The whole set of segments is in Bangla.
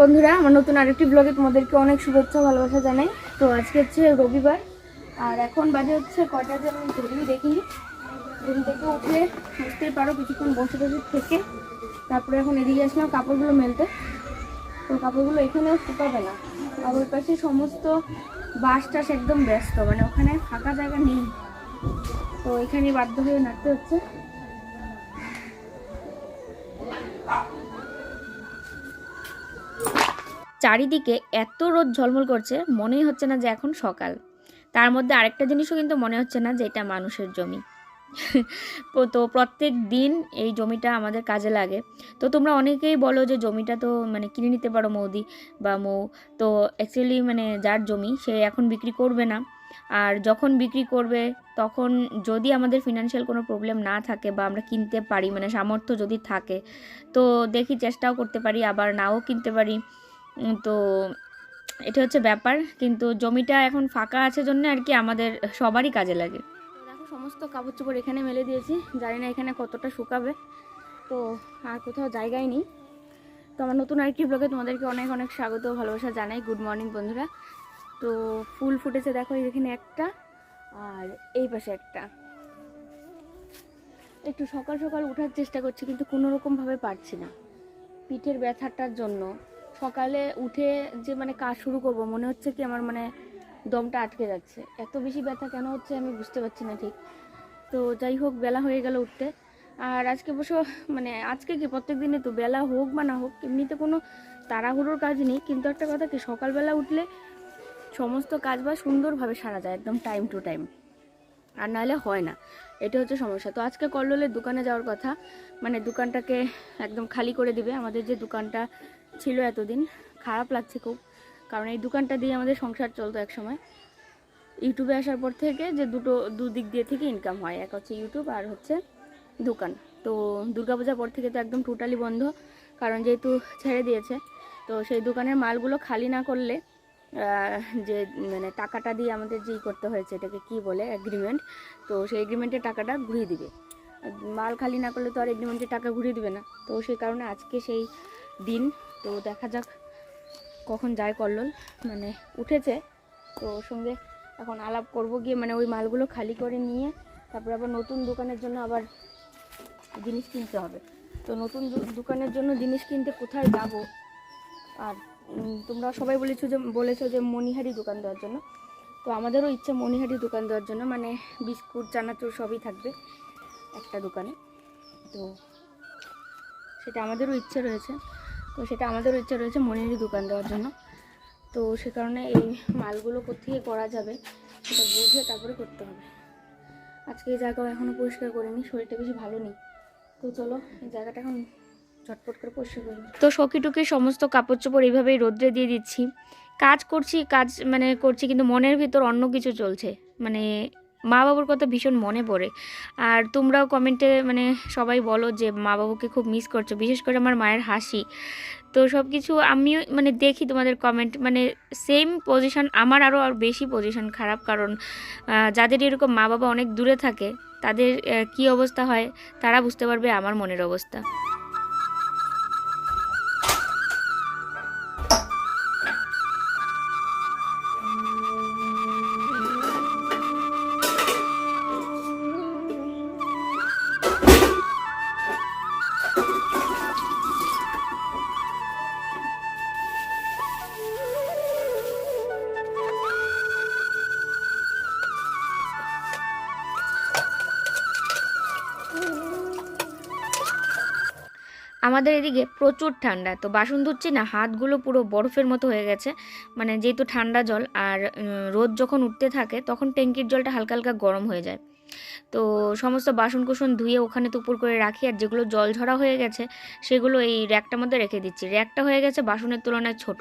বন্ধুরা, আমার নতুন আরেকটি ব্লগে তোমাদেরকে অনেক শুভেচ্ছা, ভালোবাসা জানাই। তো আজকে হচ্ছে রবিবার, আর এখন বাজে হচ্ছে কয়টা যে আমি ঘড়িও দেখিনি। ঘুম থেকে উঠে বুঝতেই পারো, কিছুক্ষণ বসে বসে থেকে। তারপরে এখন এদিকে আসলাম কাপড়গুলো মেলতে। তো কাপড়গুলো এখানেও শুকাবে না। আর ওই পাশে সমস্ত বাস টাস একদম ব্যস্ত মানে ওখানে ফাঁকা জায়গা নেই। তো এখানে বাধ্য হয়ে নাড়তে হচ্ছে। চারিদিকে এত রোদ ঝলমল করছে, মনেই হচ্ছে না যে এখন সকাল। তার মধ্যে আরেকটা জিনিসও কিন্তু মনে হচ্ছে না যে এটা মানুষের জমি। তো প্রত্যেক দিন এই জমিটা আমাদের কাজে লাগে। তো তোমরা অনেকেই বলো যে জমিটা তো মানে কিনে নিতে পারো মৌদি বা মৌ। তো অ্যাকচুয়ালি মানে যার জমি সে এখন বিক্রি করবে না। আর যখন বিক্রি করবে, তখন যদি আমাদের ফিনান্সিয়াল কোনো প্রবলেম না থাকে বা আমরা কিনতে পারি মানে সামর্থ্য যদি থাকে, তো দেখি চেষ্টাও করতে পারি, আবার নাও কিনতে পারি। তো এটা হচ্ছে ব্যাপার। কিন্তু জমিটা এখন ফাঁকা আছে জন্য আর কি আমাদের সবারই কাজে লাগে। দেখো সমস্ত কাপড় চোপড় এখানে মেলে দিয়েছি। জানি না এখানে কতটা শুকাবে। তো আর কোথাও জায়গায় নেই। তো আমার নতুন আরেকটি ব্লগে তোমাদেরকে অনেক অনেক স্বাগত ভালোবাসা জানাই। গুড মর্নিং বন্ধুরা। তো ফুল ফুটেছে দেখো এখানে একটা আর এই পাশে একটা। একটু সকাল সকাল ওঠার চেষ্টা করছি কিন্তু কোনো রকমভাবে পারছি না। পিঠের ব্যথাটার জন্য। সকালে উঠে যে মানে কাজ শুরু করব, মনে হচ্ছে কি আমার মানে দমটা আটকে যাচ্ছে। এত বেশি ব্যথা কেন হচ্ছে আমি বুঝতে পারছি না ঠিক। তো যাই হোক, বেলা হয়ে গেল উঠতে। আর আজকে অবশ্য মানে আজকে কি প্রত্যেক দিনে তো বেলা হোক বা না হোক, এমনিতে কোনো তাড়াহুড়োর কাজ নেই। কিন্তু একটা কথা কি, সকালবেলা উঠলে সমস্ত কাজ বা সুন্দরভাবে সারা যায়, একদম টাইম টু টাইম আর নাহলে হয় না। এটা হচ্ছে সমস্যা। তো আজকে কল্লোলের দোকানে যাওয়ার কথা মানে দোকানটাকে একদম খালি করে দিবে। আমাদের যে দোকানটা ছিল এতদিন। খারাপ লাগছে খুব। কারণ এই দোকানটা দিয়ে আমাদের সংসার চলতো এক সময় ইউটিউবে আসার পর থেকে যে দুটো, দুদিক দিয়ে থেকে ইনকাম হয়। এক হচ্ছে ইউটিউব আর হচ্ছে দোকান। তো দুর্গাপূজার পর থেকে তো একদম টোটালি বন্ধ। কারণ যেহেতু ছেড়ে দিয়েছে, তো সেই দোকানের মালগুলো খালি না করলে যে মানে টাকাটা দিয়ে আমাদের যেই করতে হয়েছে, এটাকে কি বলে এগ্রিমেন্ট তো সেই এগ্রিমেন্টের টাকাটা ঘুরিয়ে দিবে। মাল খালি না করলে তো আর এগ্রিমেন্টের টাকা ঘুরিয়ে দিবে না। তো সেই কারণে আজকে সেই দিন তো দেখা যাক কখন যায় কল্লোল। মানে উঠেছে, তো ওর সঙ্গে এখন আলাপ করব গিয়ে মানে ওই মালগুলো খালি করে নিয়ে, তারপরে আবার নতুন দোকানের জন্য আবার জিনিস কিনতে হবে। তো নতুন দোকানের জন্য জিনিস কিনতে কোথায় যাব? আর তোমরা সবাই বলেছ যে বলেছ যে মণিহারি দোকান দেওয়ার জন্য। তো আমাদেরও ইচ্ছে মণিহারি দোকান দেওয়ার জন্য মানে বিস্কুট, চানাচুর সবই থাকবে একটা দোকানে। তো সেটা আমাদেরও ইচ্ছে রয়েছে। তো সেটা আমাদেরও ইচ্ছা রয়েছে মনিহারি দোকান দেওয়ার জন্য। তো সে কারণে এই মালগুলো কোথেকে করা যাবে সেটা বুঝে তারপরে করতে হবে। আজকে এই জায়গাও এখনও পরিষ্কার করিনি, শরীরটা বেশি ভালো নেই। তো চলো এই জায়গাটা এখন ঝটপট করে পরিষ্কার করি তো সকিটুকি সমস্ত কাপড় চোপড় এইভাবেই রোদ্রে দিয়ে দিচ্ছি। কাজ করছি, কাজ মানে করছি, কিন্তু মনের ভিতর অন্য কিছু চলছে। মানে মা বাবুর কথা ভীষণ মনে পড়ে। আর তোমরাও কমেন্টে মানে সবাই বলো যে মা বাবুকে খুব মিস করছ, বিশেষ করে আমার মায়ের হাসি। তো সব কিছু আমিও মানে দেখি তোমাদের কমেন্ট মানে সেম পজিশন আমার আরও আর বেশি পজিশন খারাপ। কারণ যাদের এরকম মা বাবা অনেক দূরে থাকে, তাদের কি অবস্থা হয়, তারা বুঝতে পারবে আমার মনের অবস্থা। আমাদের এদিকে প্রচুর ঠান্ডা। তো বাসন ধুচ্ছি না, হাতগুলো পুরো বরফের মতো হয়ে গেছে। মানে যেহেতু ঠান্ডা জল, আর রোদ যখন উঠতে থাকে, তখন ট্যাঙ্কির জলটা হালকা হালকা গরম হয়ে যায়। তো সমস্ত বাসন কুসন ধুয়ে ওখানে তুপুর করে রাখি, আর যেগুলো জল ঝরা হয়ে গেছে, সেগুলো এই র্যাকটার মধ্যে রেখে দিচ্ছি। র্যাকটা হয়ে গেছে বাসনের তুলনায় ছোট।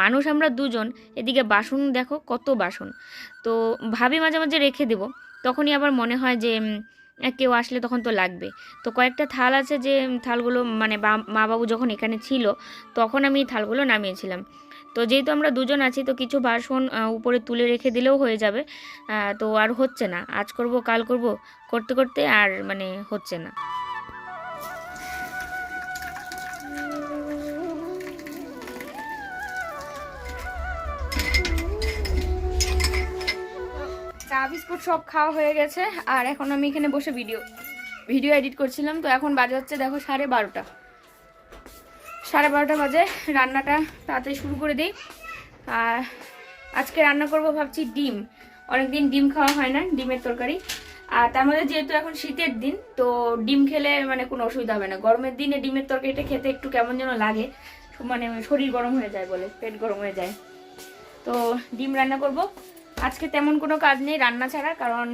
মানুষ আমরা দুজন, এদিকে বাসন দেখো কত বাসন। তো ভাবি মাঝে মাঝে রেখে দেবো। তখনই আবার মনে হয় যে কেউ আসলে তখন তো লাগবে। তো কয়েকটা থাল আছে যে থালগুলো মানে মা বাবু যখন এখানে ছিল, তখন আমি থালগুলো নামিয়েছিলাম। তো যেহেতু আমরা দুজন আছি, তো কিছু বাসন উপরে তুলে রেখে দিলেও হয়ে যাবে। তো আর হচ্ছে না। আজ করব, কাল করব, করতে করতে আর মানে হচ্ছে না। বিস্কুট সব খাওয়া হয়ে গেছে। আর এখন আমি এখানে বসে ভিডিও ভিডিও এডিট করছিলাম। তো এখন বাজে হচ্ছে, দেখো, সাড়ে বারোটা। সাড়ে বারোটা বাজে, রান্নাটা তাড়াতাড়ি শুরু করে দিই। আর আজকে রান্না করব ভাবছি ডিম। অনেকদিন ডিম খাওয়া হয় না, ডিমের তরকারি। আর তার মধ্যে যেহেতু এখন শীতের দিন, তো ডিম খেলে মানে কোনো অসুবিধা হবে না। গরমের দিনে ডিমের তরকারিটা খেতে একটু কেমন যেন লাগে। মানে শরীর গরম হয়ে যায় বলে, পেট গরম হয়ে যায়। তো ডিম রান্না করব। আজকে তেমন কোনো কাজ নেই রান্না ছাড়া, কারণ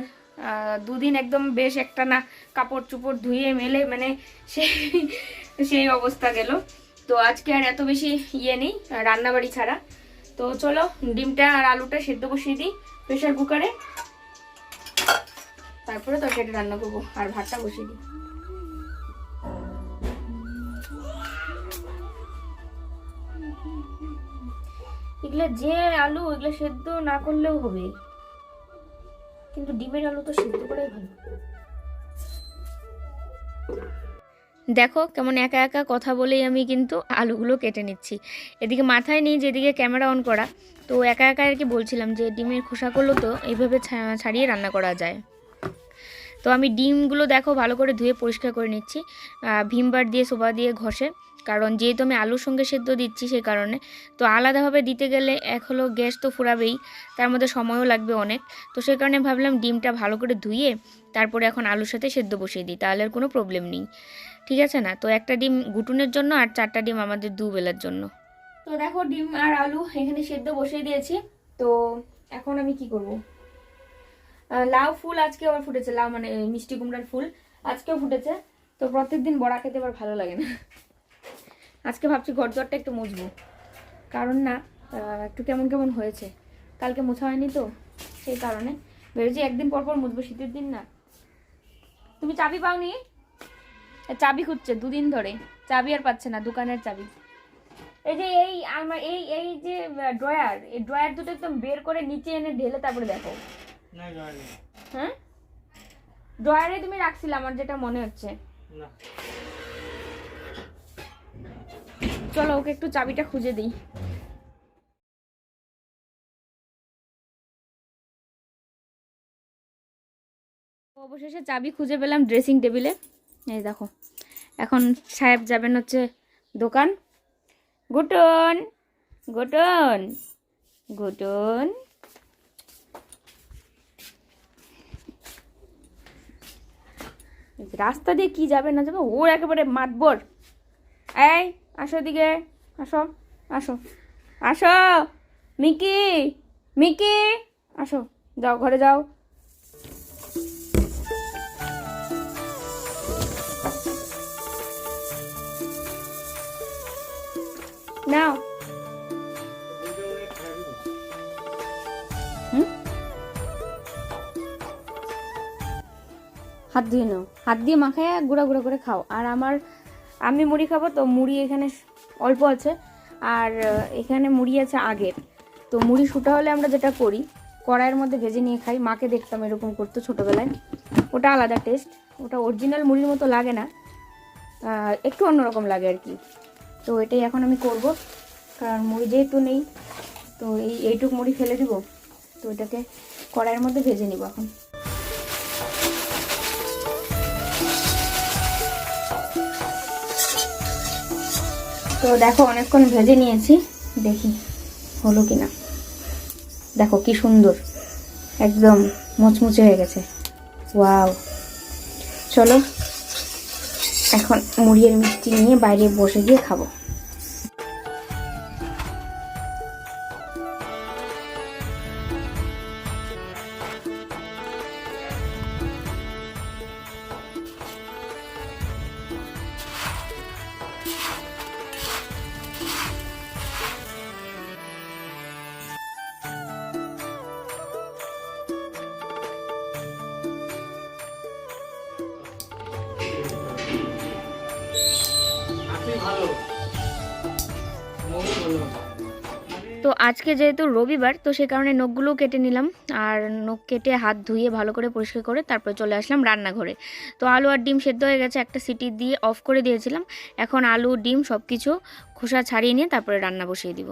দুদিন একদম বেশ একটা না কাপড় চুপড় ধুয়ে মেলে মানে সেই সেই অবস্থা গেল। তো আজকে আর এত বেশি ইয়ে নেই, রান্নাবাড়ি ছাড়া। তো চলো, ডিমটা আর আলুটা সেদ্ধ বসিয়ে দিই প্রেশার কুকারে। তারপরে তরকারিটা রান্না করব, আর ভাতটা বসিয়ে দিই। এগুলো যে আলু, এগুলো সেদ্ধ না করলেও হবে। কিন্তু ডিমের আলু তো সেদ্ধ করাই ভালো। দেখো কেমন একা একা কথা বলেই আমি কিন্তু আলুগুলো কেটে নিচ্ছি। এদিকে মাথায় নেই, যেদিকে ক্যামেরা অন করা। তো একা একা আর কি বলছিলাম যে ডিমের খোসাগুলো তো এইভাবে ছাড়িয়ে রান্না করা যায়। তো আমি ডিমগুলো দেখো ভালো করে ধুয়ে পরিষ্কার করে নিচ্ছি। ভিমবার দিয়ে সোবা দিয়ে ঘষে। কারণ যেহেতু আমি আলুর সঙ্গে সেদ্ধ দিচ্ছি সেই কারণে, তো আলাদাভাবে দিতে গেলে এক হলো গ্যাস তো ফুরাবেই, তার মধ্যে সময়ও লাগবে অনেক, তো সেই কারণে ভাবলাম ডিমটা ভালো করে ধুয়ে তারপরে এখন আলুর সাথে সেদ্ধ বসিয়ে দিই, তাহলে আর কোনো প্রবলেম নেই। ঠিক আছে না? তো একটা ডিম গুটুনের জন্য আর চারটা ডিম আমাদের দুবেলার জন্য। তো দেখো ডিম আর আলু এখানে সেদ্ধ বসিয়ে দিয়েছি, তো এখন আমি কি করব? লাউ ফুল আজকে আবার ফুটেছে, লাউ মানে মিষ্টি কুমড়ার ফুল আজকেও ফুটেছে, তো প্রত্যেকদিন বড়া খেতে আবার ভালো লাগে না। আজকে ভাবছি ঘর দরটা একটু মুছবো। কারণ না একটু কেমন কেমন হয়েছে। কালকে মোছা হয়নি তো সেই কারণে। ভেবেছি একদিন পর পর মুছবো শীতের দিন না। তুমি চাবি পাওনি? চাবি খুঁজছে দুদিন ধরে। চাবি আর পাচ্ছে না দোকানের চাবি। এই যে এই আমার এই এই যে ড্রয়ার এই ড্রয়ার দুটো একদম বের করে নিচে এনে ঢেলে তারপরে দেখো। হ্যাঁ? ড্রয়ারে তুমি রাখছিলে আমার যেটা মনে হচ্ছে। না। চলো, ওকে একটু চাবিটা খুঁজে দিই। অবশেষে চাবি খুঁজে পেলাম ড্রেসিং টেবিলে এই দেখো, এখন সাহেব যাবেন হচ্ছে দোকান। গুটন গুটন গুটন। রাস্তা দিয়ে কি যাবে না যাবে, ওর একেবারে মাতবর। এই আসো দিকে আসো আসো। আসো, মিকি মিকি, আসো, যাও, ঘরে যাও। নাও। হাত ধুয়ে নাও। হাত দিয়ে মাখায়, গুঁড়া গুঁড়া করে খাও। আর আমার আমি মুড়ি খাব, তো মুড়ি এখানে অল্প আছে। আর এখানে মুড়ি আছে আগের। তো মুড়ি শুটা হলে আমরা যেটা করি, কড়াইয়ের মধ্যে ভেজে নিয়ে খাই। মাকে দেখতাম এরকম করতো ছোটোবেলায়। ওটা আলাদা টেস্ট ওটা অরিজিনাল মুড়ির মতো লাগে না। একটু অন্যরকম লাগে আর কি। তো এটাই এখন আমি করব। কারণ মুড়ি যেহেতু নেই, তো এই এইটুক মুড়ি ফেলে দিব। তো এটাকে কড়াইয়ের মধ্যে ভেজে নিব এখন। তো দেখো, অনেকক্ষণ ভেজে নিয়েছি। দেখি হলো কি না দেখো কি সুন্দর। একদম মুচমুচে হয়ে গেছে। ওয়াও। চলো, এখন মুড়ির মিষ্টি নিয়ে বাইরে বসে গিয়ে খাব। তো আজকে যেহেতু রবিবার, তো সে কারণে নখগুলোও কেটে নিলাম। আর নখ কেটে হাত ধুয়ে ভালো করে পরিষ্কার করে তারপরে চলে আসলাম রান্নাঘরে। তো আলু আর ডিম সেদ্ধ হয়ে গেছে, একটা সিটি দিয়ে অফ করে দিয়েছিলাম। এখন আলু, ডিম সব কিছু খোসা ছাড়িয়ে নিয়ে তারপরে রান্না বসিয়ে দিব।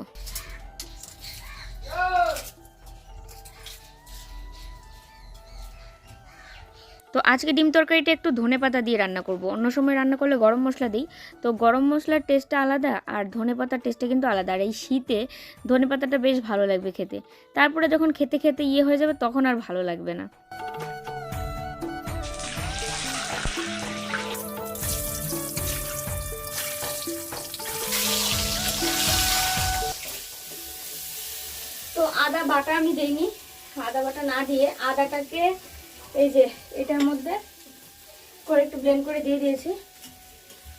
তো আজকে ডিম তরকারিটা একটু ধনে পাতা দিয়ে রান্না করব। অন্য সময় রান্না করলে গরম মশলা দিই। তো গরম মশলার টেস্টটা আলাদা আর ধনে পাতার টেস্টটা কিন্তু আলাদা। আর এই শীতে ধনে পাতাটা বেশ ভালো লাগবে খেতে। তারপরে যখন খেতে খেতে ইয়ে হয়ে যাবে তখন আর ভালো লাগবে না। তো আদা বাটা আমি দেইনি। আদা বাটা না দিয়ে আদাটাকে এই যে এটার মধ্যে করে একটু ব্লেন্ড করে দিয়ে দিয়েছি।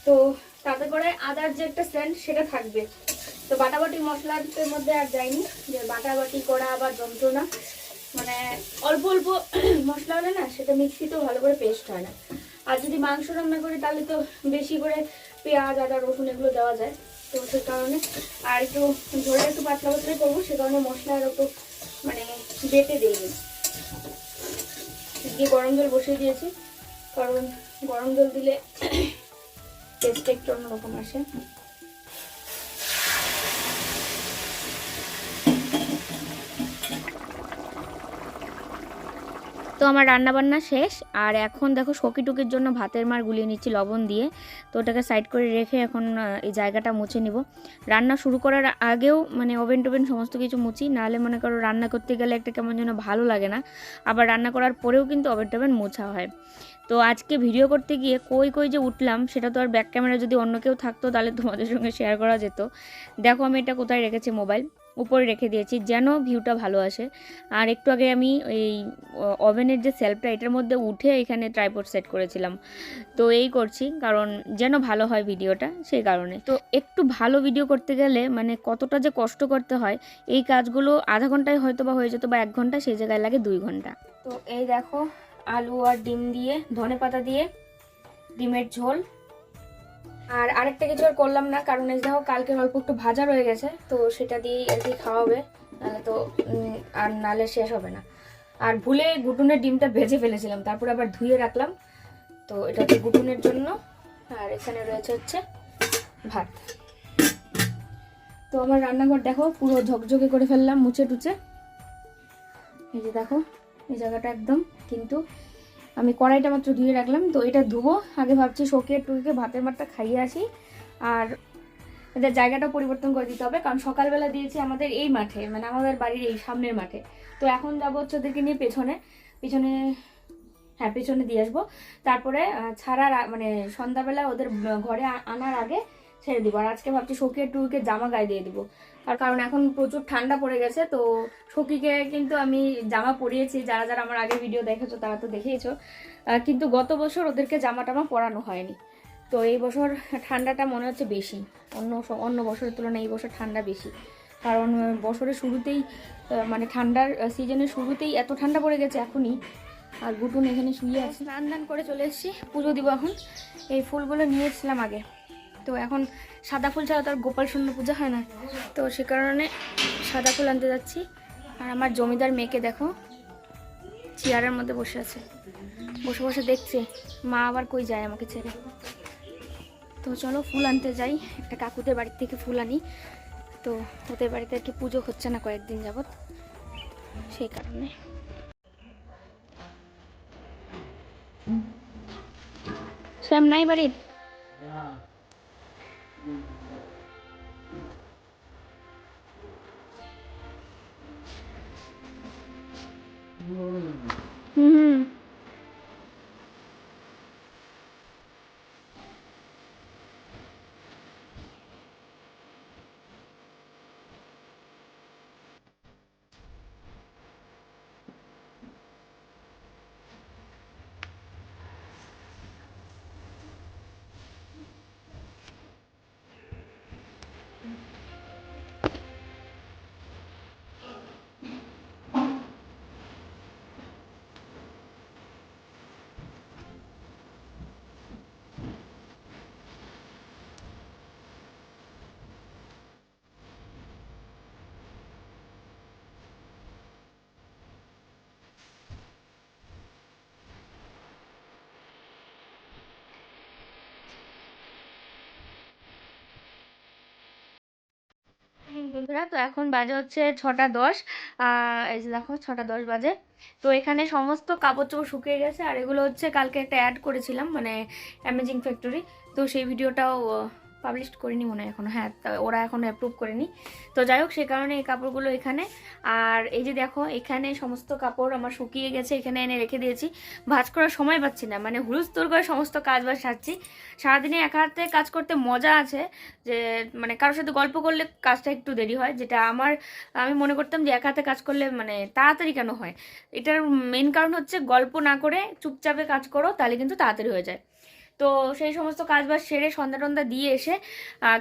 তো তাতে করে আদার যে একটা সেন্ট সেটা থাকবে। তো বাটাবাটি মশলার মধ্যে আর যায়নি, যে বাটাবাটি করা আবার যন্ত্রণা মানে অল্প অল্প মশলা হলে না সেটা মিক্সিতেও ভালো করে পেস্ট হয় না। আর যদি মাংস রান্না করি তাহলে তো বেশি করে পেঁয়াজ, আদা, রসুন এগুলো দেওয়া যায়। তো সেই কারণে আর একটু ঝোলটা একটু পাতলা পাতলা করব, সে কারণে মশলা আর একটু মানে বেটে দিইনি দিয়ে গরম জল বসিয়ে দিয়েছি। কারণ গরম জল দিলে টেস্টটা একটু অন্যরকম আসে। তো আমার রান্নাবান্না শেষ, আর এখন দেখো সকি টুকির জন্য ভাতের মার গুলিয়ে নিচ্ছি লবণ দিয়ে। তো ওটাকে সাইড করে রেখে এখন এই জায়গাটা মুছে নিব। রান্না শুরু করার আগেও মানে ওভেন টোভেন সমস্ত কিছু মুছি, নাহলে মনে করো রান্না করতে গেলে একটা কেমন যেন ভালো লাগে না। আবার রান্না করার পরেও কিন্তু ওভেন টোভেন মোছা হয়। তো আজকে ভিডিও করতে গিয়ে কই কই যে উঠলাম, সেটা তো আর ব্যাক ক্যামেরা যদি অন্য কেউ থাকতো, তাহলে তোমাদের সঙ্গে শেয়ার করা যেত। দেখো আমি এটা কোথায় রেখেছি মোবাইল উপরে রেখে দিয়েছি, যেন ভিউটা ভালো আসে। আর একটু আগে আমি এই ওভেনের যে সেলফটা এটার মধ্যে উঠে এখানে ট্রাইপড সেট করেছিলাম। তো এই করছি, কারণ যেন ভালো হয় ভিডিওটা সেই কারণে। তো একটু ভালো ভিডিও করতে গেলে মানে কতটা যে কষ্ট করতে হয়, এই কাজগুলো আধা ঘন্টায় হয়তো বা হয়ে যেত বা এক ঘণ্টা, সেই জায়গায় লাগে দুই ঘণ্টা। তো এই দেখো, আলু আর ডিম দিয়ে ধনে পাতা দিয়ে, ডিমের ঝোল। আর আরেকটা কিছু আর করলাম না, কারণ এই দেখো কালকে অল্প একটু ভাজা রয়ে গেছে, তো সেটা দিয়েই আর কি খাওয়া হবে নাহলে তো আর নালে শেষ হবে না। আর ভুলে গুটুনের ডিমটা ভেজে ফেলেছিলাম, তারপর আবার ধুয়ে রাখলাম। তো এটা হচ্ছে গুটুনের জন্য, আর এখানে রয়েছে হচ্ছে ভাত। তো আমার রান্নাঘর দেখো, পুরো ঝকঝকে করে ফেললাম, মুছে টুচে এই যে দেখো, এই জায়গাটা একদম, কিন্তু আমি কড়াইটা মাত্র ধুয়ে রাখলাম, তো এটা ধুবো। আগে ভাবছি শোকে টুকে ভাতের মাঠটা খাইয়ে আসি। আর এদের জায়গাটা পরিবর্তন করে দিতে হবে, কারণ সকালবেলা দিয়েছি আমাদের এই মাঠে মানে আমাদের বাড়ির এই সামনের মাঠে। তো এখন যাব হচ্ছে ওদেরকে নিয়ে পেছনে। পেছনে হ্যাঁ পেছনে দিয়ে আসব। তারপরে ছাড়ার মানে সন্ধ্যাবেলা ওদের ঘরে আনার আগে ছেড়ে দিব। আর আজকে ভাবছি শোকে টুকে জামা গায়ে দিয়ে দিব। আর কারণ এখন প্রচুর ঠান্ডা পড়ে গেছে, তো সখীকে কিন্তু আমি জামা পরিয়েছি, যারা যারা আমার আগের ভিডিও দেখেছ তারা তো দেখেইছো। কিন্তু গত বছর ওদেরকে জামা টামা পরানো হয়নি। তো এই বছর ঠান্ডাটা মনে হচ্ছে বেশি, অন্য অন্য বছরের তুলনায় এই বছর ঠান্ডা বেশি। কারণ বছরের শুরুতেই মানে ঠান্ডার সিজনের শুরুতেই এত ঠান্ডা পড়ে গেছে এখনই। আর গুটুন এখানে শুয়ে আছে। স্নান দান করে চলে এসেছি, পুজো দিব এখন। এই ফুলগুলো নিয়েছিলাম আগে। তো এখন সাদা ফুল ছাড়া তো আর গোপাল শূন্য পূজা হয় না। তো সে কারণে সাদা ফুল আনতে যাচ্ছি। আর আমার জমিদার মেয়েকে দেখো, চেয়ারের মধ্যে বসে আছে। বসে বসে দেখছে, মা আবার কই যায় আমাকে ছেড়ে। তো চলো ফুল আনতে যাই। একটা কাকুদের বাড়ির থেকে ফুল আনি। তো ওদের বাড়িতে আর কি পুজো হচ্ছে না কয়েকদিন যাবৎ। সেই কারণে। শ্যাম নাই বাড়ির? বন্ধুরা, তো এখন বাজে হচ্ছে ছটা দশ। এই যে দেখো, ছটা দশ বাজে। তো এখানে সমস্ত কাপড় চোপড় শুকিয়ে গেছে, আর এগুলো হচ্ছে কালকে একটা অ্যাড করেছিলাম মানে অ্যামেজিং ফ্যাক্টরি তো সেই ভিডিওটাও পাবলিশ করিনি মনে হয় এখনও। হ্যাঁ ওরা এখনও অ্যাপ্রুভ করেনি। তো যাই হোক সেই কারণে এই কাপড়গুলো এখানে। আর এই যে দেখো, এখানে সমস্ত কাপড় আমার শুকিয়ে গেছে, এখানে এনে রেখে দিয়েছি। ভাজ করার সময় পাচ্ছি না মানে হুলস্থুল করে সমস্ত কাজ বাজ সারছি। সারাদিনে একা হাতে কাজ করতে মজা আছে, যে মানে কারোর সাথে গল্প করলে কাজটা একটু দেরি হয়, যেটা আমার, আমি মনে করতাম যে এক হাতে কাজ করলে মানে তাড়াতাড়ি কেন হয়? এটার মেন কারণ হচ্ছে গল্প না করে চুপচাপে কাজ করো, তাহলে কিন্তু তাড়াতাড়ি হয়ে যায়। তো সেই সমস্ত কাজ বাজ সেরে সন্ধ্যা টন্ধা দিয়ে এসে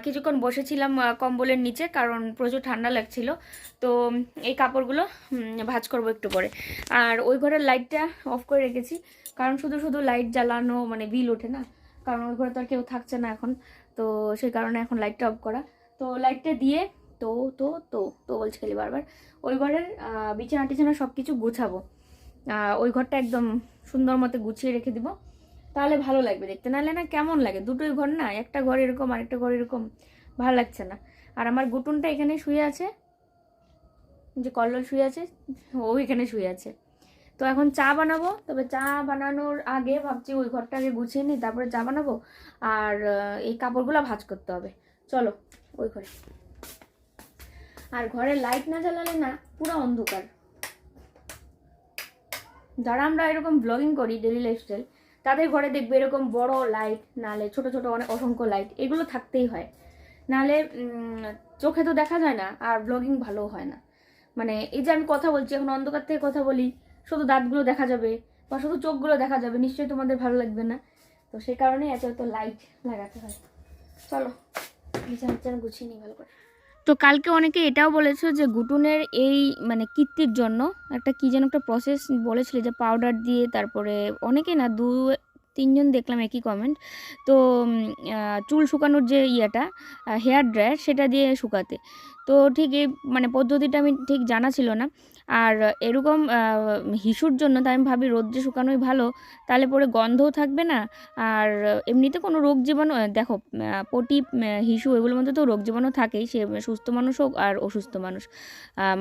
কিছুক্ষণ বসেছিলাম কম্বলের নিচে, কারণ প্রচুর ঠান্ডা লাগছিল। তো এই কাপড়গুলো ভাজ করব একটু করে আর ওই ঘরের লাইটটা অফ করে রেখেছি, কারণ শুধু শুধু লাইট জ্বালানো মানে বিল ওঠে না। কারণ ওই ঘরে তো আর কেউ থাকছে না এখন, তো সেই কারণে এখন লাইটটা অফ করা। তো লাইটটা দিয়ে তো তো তো তো বলছি খালি বারবার, ওই ঘরের বিছানা টিছানা সব কিছু গুছাবো ওই ঘরটা একদম সুন্দর মতো গুছিয়ে রেখে দিব। তাহলে ভালো লাগবে দেখতে। নাহলে না কেমন লাগে? দুটোই ঘর না, একটা ঘর এরকম, আরেকটা ঘর এরকম, ভালো লাগছে না। আর আমার গুটুনটা এখানে শুয়ে আছে। যে কল্লোল শুয়ে আছে, ও এখানে শুয়ে আছে। তো এখন চা বানাবো। তবে চা বানানোর আগে ভাবছি ওই ঘরটা আগে গুছিয়ে নিই, তারপরে চা বানাবো। আর এই কাপড়গুলো ভাজ করতে হবে। চলো, ওই ঘরে। আর ঘরে লাইট না জ্বালালে না পুরো অন্ধকার। যারা আমরা এরকম ব্লগিং করি ডেলি লাইফস্টাইল তাদের ঘরে দেখবে এরকম বড় লাইট নালে ছোট ছোট অনেক অসংখ্য লাইট এগুলো থাকতেই হয়। নালে চোখে তো দেখা যায় না, আর ব্লগিং ভালো হয় না। মানে এই যে আমি কথা বলছি, এখন অন্ধকার থেকে কথা বলি, শুধু দাঁতগুলো দেখা যাবে, বা শুধু চোখগুলো দেখা যাবে, নিশ্চয়ই তোমাদের ভালো লাগবে না। তো সেই কারণে এত এত লাইট লাগাতে হয়। চলো বিছানা গুছিয়ে নিই ভালো করে। তো কালকে অনেকে এটাও বলেছ যে গুটুনের এই মানে কীর্তির জন্য একটা কী যেন একটা প্রসেস বলেছিল যে পাউডার দিয়ে তারপরে অনেকে না দু, তিনজন দেখলাম একই কমেন্ট তো চুল শুকানোর যে ইয়েটা হেয়ার ড্রায়ার সেটা দিয়ে শুকাতে। তো ঠিক এই মানে পদ্ধতিটা আমি ঠিক জানা ছিল না। আর এরকম হিসুর জন্য তাই আমি ভাবি রোদ্রে শুকানোই ভালো, তাহলে পরে গন্ধও থাকবে না। আর এমনিতে কোনো রোগ জীবাণু দেখো পটি হিসু এগুলোর মধ্যে তো রোগ জীবাণু থাকেই, সে সুস্থ মানুষ হোক আর অসুস্থ মানুষ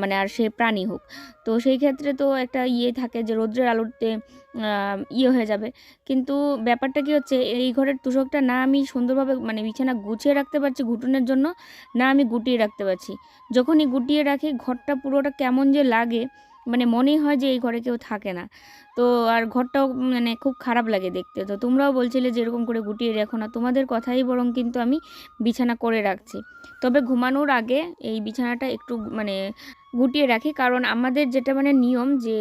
মানে আর সে প্রাণী হোক। তো সেই ক্ষেত্রে তো একটা ইয়ে থাকে যে রোদ্রের আলোতে ইয়ে হয়ে যাবে। কিন্তু ব্যাপারটা কি হচ্ছে, এই ঘরের তুষকটা না আমি সুন্দরভাবে মানে বিছানা গুছিয়ে রাখতে পারছি ঘুটনের জন্য, না আমি গুটিয়ে রাখতে পারছি। যখনই গুটিয়ে রাখি, ঘরটা পুরোটা কেমন যে লাগে মানে মনেই হয় যে এই ঘরে কেউ থাকে না। তো আর ঘরটাও মানে খুব খারাপ লাগে দেখতে। তো তোমরাও বলছিলে যে এরকম করে গুটিয়ে রাখো না। তোমাদের কথাই বরং কিন্তু আমি বিছানা করে রাখছি। তবে ঘুমানোর আগে এই বিছানাটা একটু মানে গুটিয়ে রাখি। কারণ আমাদের যেটা মানে নিয়ম যে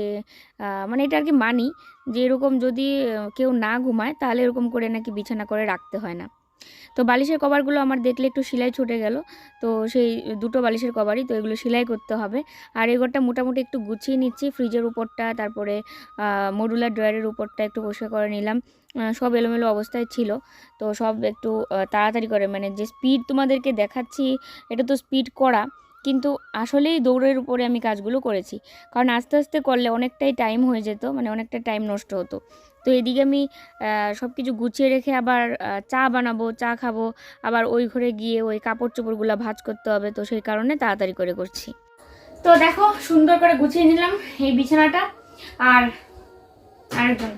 মানে এটা আর কি মানি যে এরকম যদি কেউ না ঘুমায় তাহলে এরকম করে নাকি বিছানা করে রাখতে হয় না। তো বালিশের কভারগুলো আমার দেখলে একটু সেলাই ছুটে গেল। তো সেই দুটো বালিশের কভারই তো এগুলো সেলাই করতে হবে। আর এই ঘরটা মোটামুটি একটু গুছিয়ে নিচ্ছি। ফ্রিজের উপরটা, তারপরে মডুলার ড্রয়ারের উপরটা একটু পরিষ্কার করে নিলাম। সব এলোমেলো অবস্থায় ছিল। তো সব একটু তাড়াতাড়ি করে মানে যে স্পিড তোমাদেরকে দেখাচ্ছি, এটা তো স্পিড করা। কিন্তু আসলেই দৌড়ের উপরে আমি কাজগুলো করেছি। কারণ আস্তে আস্তে করলে অনেকটাই টাইম হয়ে যেত মানে অনেকটা টাইম নষ্ট হতো। তো এদিকে আমি সব কিছু গুছিয়ে রেখে আবার চা বানাবো, চা খাব। আবার ওই ঘরে গিয়ে ওই কাপড় চোপড়গুলো ভাজ করতে হবে, তো সেই কারণে তাড়াতাড়ি করে করছি। তো দেখো, সুন্দর করে গুছিয়ে নিলাম এই বিছানাটা। আর আরেকজন।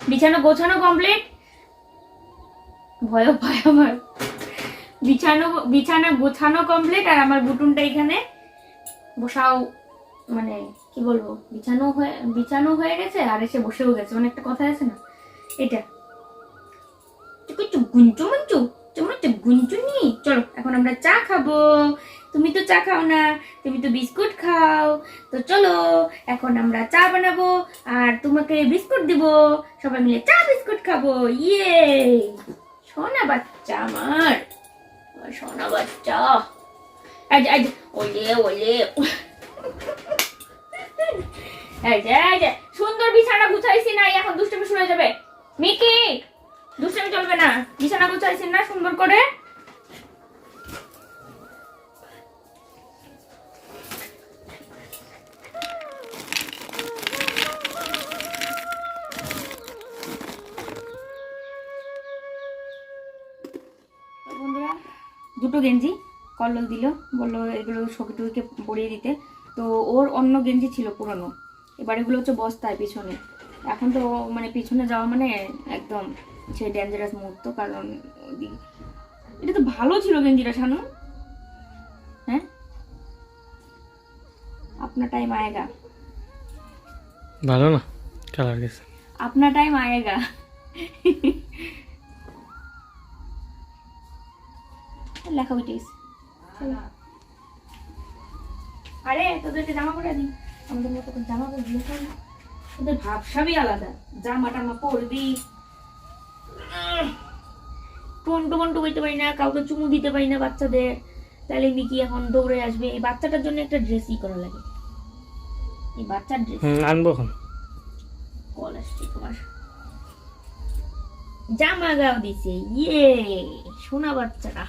বিছানা গোছানো কমপ্লিট ভয় ভয় আমার। বিছানো, বিছানা গোছানো কমপ্লিট আর আমার বুটুনটা এখানে বসাও মানে কি বলব বিছানো হয়ে বিছানো হয়ে গেছে আর এসে বসেও গেছে। মানে একটা কথা আছে না? এটা। গুঞ্চু মুঞ্চু চুমু চুক গুঞ্চু নি। চলো এখন আমরা চা খাব। তুমি তো চা খাও না তুমি তো বিস্কুট খাও। তো চলো এখন আমরা চা বানাবো আর তোমাকে বিস্কুট দিব। সবাই মিলে চা বিস্কুট খাব। ইয়ে সোনা বাচ্চা আমার। সোনা বাচ্চা। এই যে, ওলে ওলে। সুন্দর বিছানা গুছাইছি না এখন দুষ্টমি যাবে। মিকি, দুষ্টমি চলবে না। বিছানা গুছাইছি না সুন্দর করে। দুটো গেঞ্জি, কল্লোল দিল, বলল এগুলো সকিটুকে পরিয়ে দিতে। তো ওর অন্য গেঞ্জি ছিল পুরনো। এবার এগুলো হচ্ছে বস্তায় পিছনে। এখন তো মানে পিছনে যাওয়া মানে একদম সে ডেঞ্জারাস মুহূর্ত কারণ এটা তো ভালো ছিল গেঞ্জিটা শানু। হ্যাঁ? আপনার টাইম আয়েগা। ভালো না? কালার গেছে। আপনার টাইম আয়েগা। লেখা আরে তোদেরকে জামা পরে দিই আমাদের মতো করে জামা পরে দিলে না। তোদের ভাবসাবই আলাদা। জামা টামা পরবি। টোন টোন টুকাইতে পারি না কাউকে চুমু দিতে পারি না বাচ্চাদের। তাহলে মিকি এখন দৌড়ে আসবে। এই বাচ্চাটার জন্য একটা ড্রেসই করা লাগে। এই বাচ্চার ড্রেস আনব এখন। কল আসছে তোমার। জামা গাও দিছে। ইয়ে সোনা বাচ্চাটা।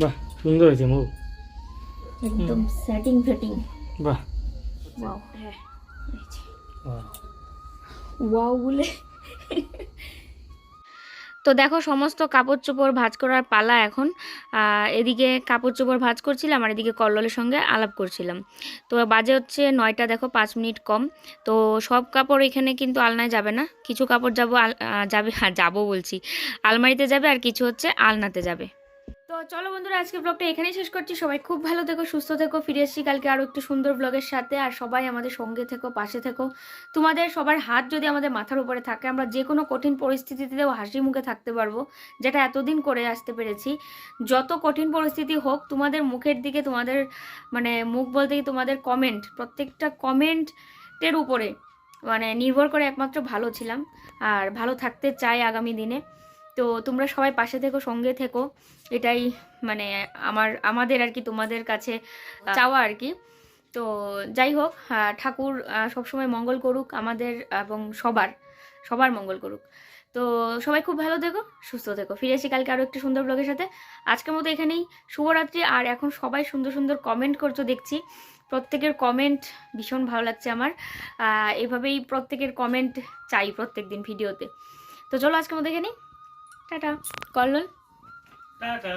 বাহ সুন্দর হয়েছে মুখ একদম সেটিং ফেটিং বাহ। ওয়াও হ্যাঁ। ওয়াও বলে। তো দেখো সমস্ত কাপড় চোপড় ভাঁজ করার পালা এখন। এদিকে কাপড় চোপড় ভাঁজ করছিলাম আর এদিকে কল্লোলের সঙ্গে আলাপ করছিলাম। তো বাজে হচ্ছে নয়টা দেখো পাঁচ মিনিট কম। তো সব কাপড় এখানে কিন্তু আলনায় যাবে না। কিছু কাপড় যাব যাবে হ্যাঁ যাব বলছি। আলমারিতে যাবে আর কিছু হচ্ছে আলনাতে যাবে। তো চলো বন্ধুরা আজকে ব্লগটা এখানেই শেষ করছি। সবাই খুব ভালো থেকো, সুস্থ থেকো, ফিরে এসেছি কালকে আরও একটু সুন্দর ব্লগের সাথে। আর সবাই আমাদের সঙ্গে থেকো, পাশে থেকো। তোমাদের সবার হাত যদি আমাদের মাথার উপরে থাকে, আমরা যে কোনো কঠিন পরিস্থিতিতেও হাসি মুখে থাকতে পারব, যেটা এতদিন করে আসতে পেরেছি। যত কঠিন পরিস্থিতি হোক, তোমাদের মুখের দিকে, তোমাদের মানে মুখ বলতে কি, তোমাদের কমেন্ট প্রত্যেকটা কমেন্টের উপরে মানে নির্ভর করে একমাত্র ভালো ছিলাম। আর ভালো থাকতে চাই আগামী দিনে। তো তোমরা সবাই পাশে থেকো, সঙ্গে থেকো। এটাই মানে আমার, আমাদের আর কি তোমাদের কাছে চাওয়া আর কি। তো যাই হোক ঠাকুর সবসময় মঙ্গল করুক আমাদের এবং সবার সবার মঙ্গল করুক। তো সবাই খুব ভালো থেকো, সুস্থ থেকো। ফিরে এসে কালকে আরও একটি সুন্দর ব্লগের সাথে। আজকের মতো এখানেই। শুভরাত্রি। আর এখন সবাই সুন্দর সুন্দর কমেন্ট করছ দেখছি। প্রত্যেকের কমেন্ট ভীষণ ভালো লাগছে আমার। এভাবেই প্রত্যেকের কমেন্ট চাই প্রত্যেক দিন ভিডিওতে তো চলো আজকের মতো এখানেই। টাটা কল্লোল। টাটা।